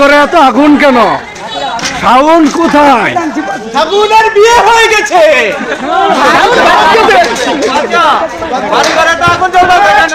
করে এত আগুন কেন? শাওন কোথায়? ফাগুনের বিয়ে হয়ে গেছে। কেন?